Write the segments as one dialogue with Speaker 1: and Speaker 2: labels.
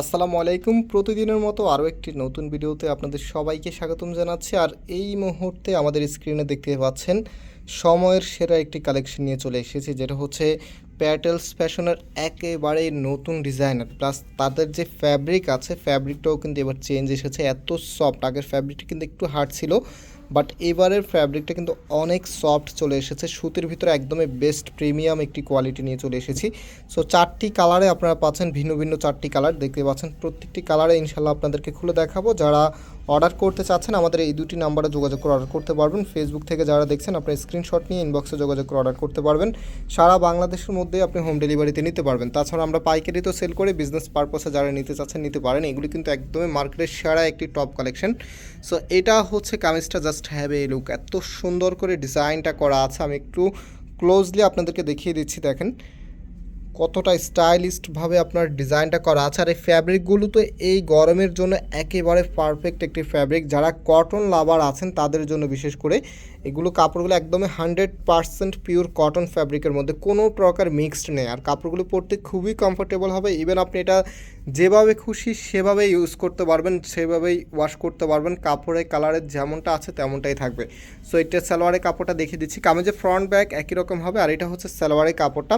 Speaker 1: আসসালামু আলাইকুম। প্রতিদিনের মতো আরও একটি নতুন ভিডিওতে আপনাদের সবাইকে স্বাগতম জানাচ্ছি। আর এই মুহূর্তে আমাদের স্ক্রিনে দেখতে পাচ্ছেন সময়ের সেরা একটি কালেকশন নিয়ে চলে এসেছি, যেটা হচ্ছে প্যাটেলস ফ্যাশনের একেবারে নতুন ডিজাইনার। প্লাস তাদের যে ফ্যাব্রিক আছে ফ্যাব্রিকটাও কিন্তু এবার চেঞ্জ এসেছে। এত সফট আগের ফ্যাব্রিকটা কিন্তু একটু হার্ড ছিল। বাট এবারের ফ্যাব্রিকটা কিন্তু অনেক সফট চলে এসেছে। সুতির ভিতরে একদমই বেস্ট প্রিমিয়াম একটি কোয়ালিটি নিয়ে চলে এসেছি। সো চারটি কালারে আপনারা পাচ্ছেন ভিন্ন ভিন্ন চারটি কালার দেখতে পাচ্ছেন। প্রত্যেকটি কালারে ইনশাল্লাহ আপনাদেরকে খুলে দেখাবো। যারা অর্ডার করতে চাচ্ছেন, আমাদের এই দুটি নাম্বারে যোগাযোগ করে অর্ডার করতে পারবেন। ফেসবুক থেকে যারা দেখছেন, আপনার স্ক্রিনশট নিয়ে ইনবক্সে যোগাযোগ করে অর্ডার করতে পারবেন। সারা বাংলাদেশের মধ্যে আপনি হোম ডেলিভারিতে নিতে পারবেন। তাছাড়া আমরা পাইকারি তো সেল করে বিজনেস পারপাসে যারা নিতে চাচ্ছেন, নিতে পারেন। এগুলি কিন্তু একদমই মার্কেটের সেরা একটি টপ কালেকশন সো এটা হচ্ছে কামিজটা জাস্ট হ্যাভ এ লুক এত সুন্দর করে ডিজাইনটা করা আছে। আমি একটু ক্লোজলি আপনাদেরকে দেখিয়ে দিচ্ছি, দেখেন। কতটা স্টাইলিস্টভাবে আপনার ডিজাইনটা করা আছে, আর এই ফ্যাব্রিকগুলো তো এই গরমের জন্য একেবারে পারফেক্ট একটি ফ্যাব্রিক যারা কটন লাভার আছেন, তাদের জন্য বিশেষ করে এগুলো কাপড়গুলো একদমই হান্ড্রেড পারসেন্ট পিওর কটন ফ্যাব্রিকের মধ্যে। কোনো প্রকার মিক্সড নেই। আর কাপড়গুলো পরতে খুবই কমফোর্টেবল হবে। ইভেন আপনি এটা যেভাবে খুশি সেভাবে ইউজ করতে পারবেন, সেভাবেই ওয়াশ করতে পারবেন। কাপড়ের কালারের যেমনটা আছে, তেমনটাই থাকবে। সো এটা সালোয়ারের কাপড়টা দেখিয়ে দিচ্ছি। কামেজের ফ্রন্ট ব্যাক একই রকম হবে, আর এটা হচ্ছে সালোয়ারের কাপড়টা।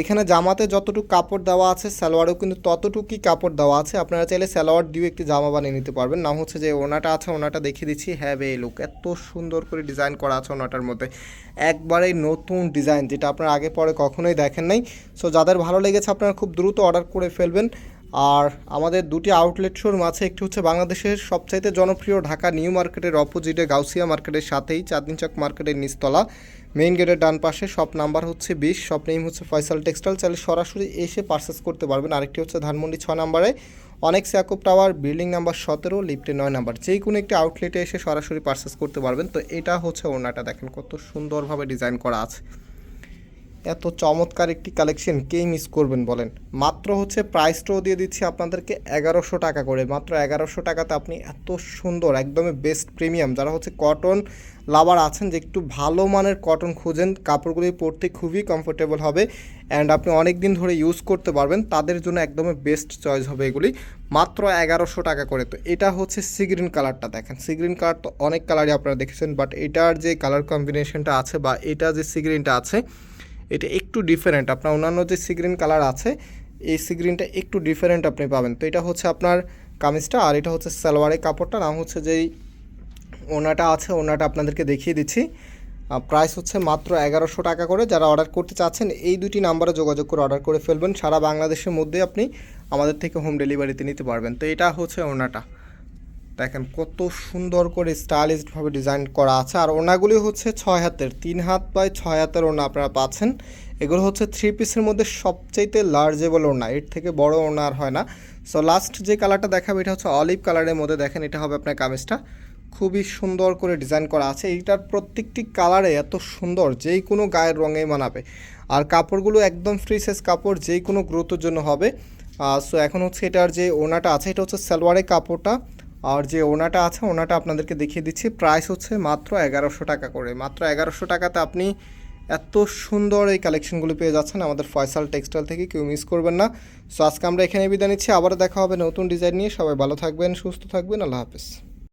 Speaker 1: এখানে জামাতে যতটুকু কাপড় দেওয়া আছে, সালোয়ারেও কিন্তু ততটুকুই কাপড় দেওয়া আছে। আপনারা চাইলে সালোয়ার দিয়েও একটি জামা বানিয়ে নিতে পারবেন। নাম হচ্ছে যে ওনাটা আছে, ওনাটা দেখিয়ে দিচ্ছি। হ্যাভ এ লুক এত সুন্দর করে ডিজাইন করা আছে ওনাটার মধ্যে। একবারে নতুন ডিজাইন যেটা আপনারা আগে পরে কখনোই দেখেন নাই। সো যাদের ভালো লেগেছে, আপনারা খুব দ্রুত অর্ডার করে ফেলবেন। আর আমাদের দুটি আউটলেট শোরুম আছে, একটি হচ্ছে বাংলাদেশের সবচাইতে জনপ্রিয় ঢাকা নিউ মার্কেটের অপোজিটে গাউসিয়া মার্কেটের সাথেই চাঁদনি চক মার্কেটের নিচতলা। মেইন গেটের ডান পাশে শপ নাম্বার হচ্ছে বিশ শপ নেম হচ্ছে ফয়সাল টেক্সটাইল চাইলে সরাসরি এসে পারচেস করতে পারবেন। আরেকটি হচ্ছে ধানমন্ডি ছ নাম্বারে। অনেক স্যাকপ টাওয়ার বিল্ডিং নাম্বার সতেরো লিফটে নয় নাম্বার। যে কোনো একটি আউটলেটে এসে সরাসরি পারচেস করতে পারবেন। তো এটা হচ্ছে ওনাটা দেখেন কত সুন্দরভাবে ডিজাইন করা আছে। এত চমৎকার একটি কালেকশন কেই মিস করবেন বলেন। মাত্র হচ্ছে প্রাইসটাও দিয়ে দিচ্ছি আপনাদেরকে এগারোশো টাকা করে। মাত্র এগারোশো টাকাতে আপনি এত সুন্দর, একদমই বেস্ট প্রিমিয়াম যারা হচ্ছে কটন লাভার আছেন, যে একটু ভালো মানের কটন খুঁজেন কাপড়গুলি পরতে খুবই কমফোর্টেবল হবে অ্যান্ড আপনি অনেক দিন ধরে ইউজ করতে পারবেন, তাদের জন্য একদমই বেস্ট চয়েস হবে এগুলি। মাত্র এগারোশো টাকা করে। তো এটা হচ্ছে সিগ্রিন কালারটা দেখেন। সিগ্রিন কালার তো অনেক কালারই আপনারা দেখেছেন বাট এটার যে কালার কম্বিনেশনটা আছে বা এটা যে সিগ্রিনটা আছে এটা একটু ডিফারেন্ট আপনার অন্যান্য যে সিগ্রিন কালার আছে, এই সিগ্রিনটা একটু ডিফারেন্ট আপনি পাবেন। তো এটা হচ্ছে আপনার কামিজটা, আর এটা হচ্ছে সালোয়ারের কাপড়টা। নাম হচ্ছে যেই ওনাটা আছে, ওনাটা আপনাদেরকে দেখিয়ে দিচ্ছি। প্রাইস হচ্ছে মাত্র এগারোশো টাকা করে। যারা অর্ডার করতে চাচ্ছেন, এই দুটি নাম্বারে যোগাযোগ করে অর্ডার করে ফেলবেন। সারা বাংলাদেশের মধ্যে আপনি আমাদের থেকে হোম ডেলিভারিতে নিতে পারবেন। তো এটা হচ্ছে ওনাটা। দেখেন কত সুন্দর করে স্টাইলিশডভাবে ডিজাইন করা আছে। আর ওনাগুলি হচ্ছে ছয় হাতের, তিন হাত বাই ছয় হাতের ওনা আপনারা পাচ্ছেন। এগুলো হচ্ছে থ্রি পিসের মধ্যে সবচাইতে লার্জেবল ওনা, এর থেকে বড় ওনা আর হয় না। সো লাস্ট যে কালারটা দেখাবে, এটা হচ্ছে অলিভ কালারের মধ্যে দেখেন, এটা হবে আপনার কামিজটা। খুবই সুন্দর করে ডিজাইন করা আছে। এইটার প্রত্যেকটি কালারে এত সুন্দর যেই কোনো গায়ের রঙে মানাবে। আর কাপড়গুলো একদম ফ্রি সাইজ কাপড় যেই কোনো গ্রোথের জন্য হবে সো এখন হচ্ছে এটার যে ওনাটা আছে, এটা হচ্ছে সালোয়ারের কাপড়টা। আর যে ওনাটা আছে, ওনাটা আপনাদেরকে দেখিয়ে দিচ্ছি। প্রাইস হচ্ছে মাত্র এগারোশো টাকা করে। মাত্র এগারোশো টাকাতে আপনি এত সুন্দর এই কালেকশনগুলো পেয়ে যাচ্ছেন আমাদের ফয়সাল টেক্সটাইল থেকে, কেউ মিস করবেন না। সো আজকে আমরা এখানে বিদায় নিচ্ছি। আবারও দেখা হবে নতুন ডিজাইন নিয়ে। সবাই ভালো থাকবেন, সুস্থ থাকবেন। আল্লাহ হাফিজ।